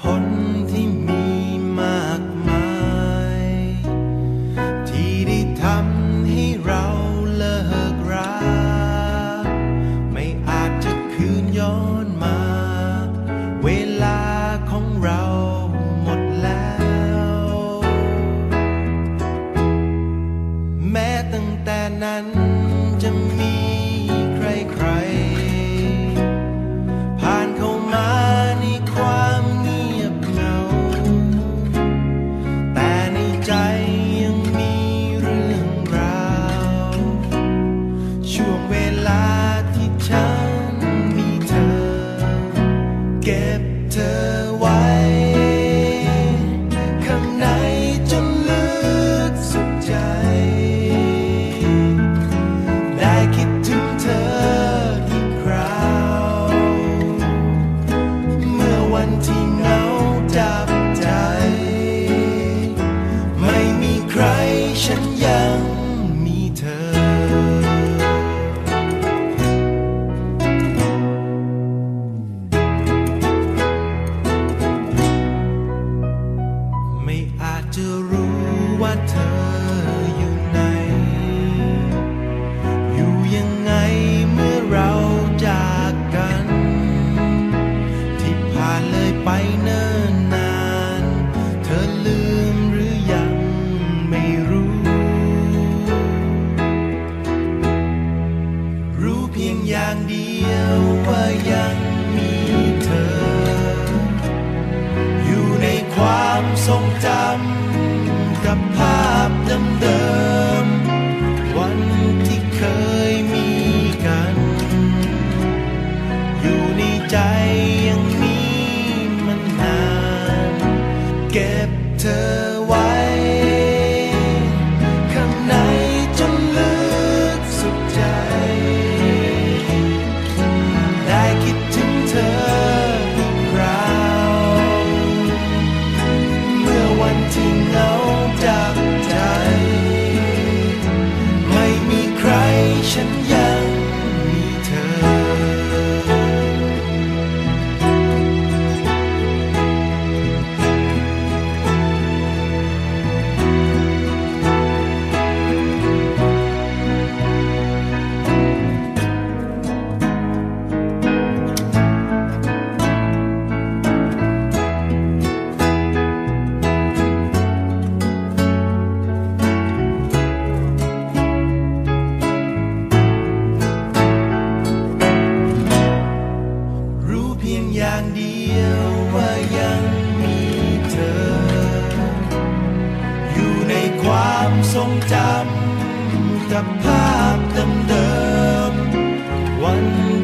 ผลที่มีมากมาย ที่ได้ทำให้เราเลิกรัไม่อาจจะคืนย้อนมา เวลาของเราหมดแล้ว แม้ตั้งแต่นั้น ก็ ว่าเธออยู่ไหน อยู่ยังไงเมื่อเราจากกัน ที่ผ่านเลยไปเนิ่นนาน เธอลืมหรือยังไม่รู้ รู้เพียงอย่างเดียวว่ายังมีเธอ อยู่ในความทรงจำกับภา ยวว่ายังมีเธอ อยู่ในความทรงจำกับภาพเดิมๆวัน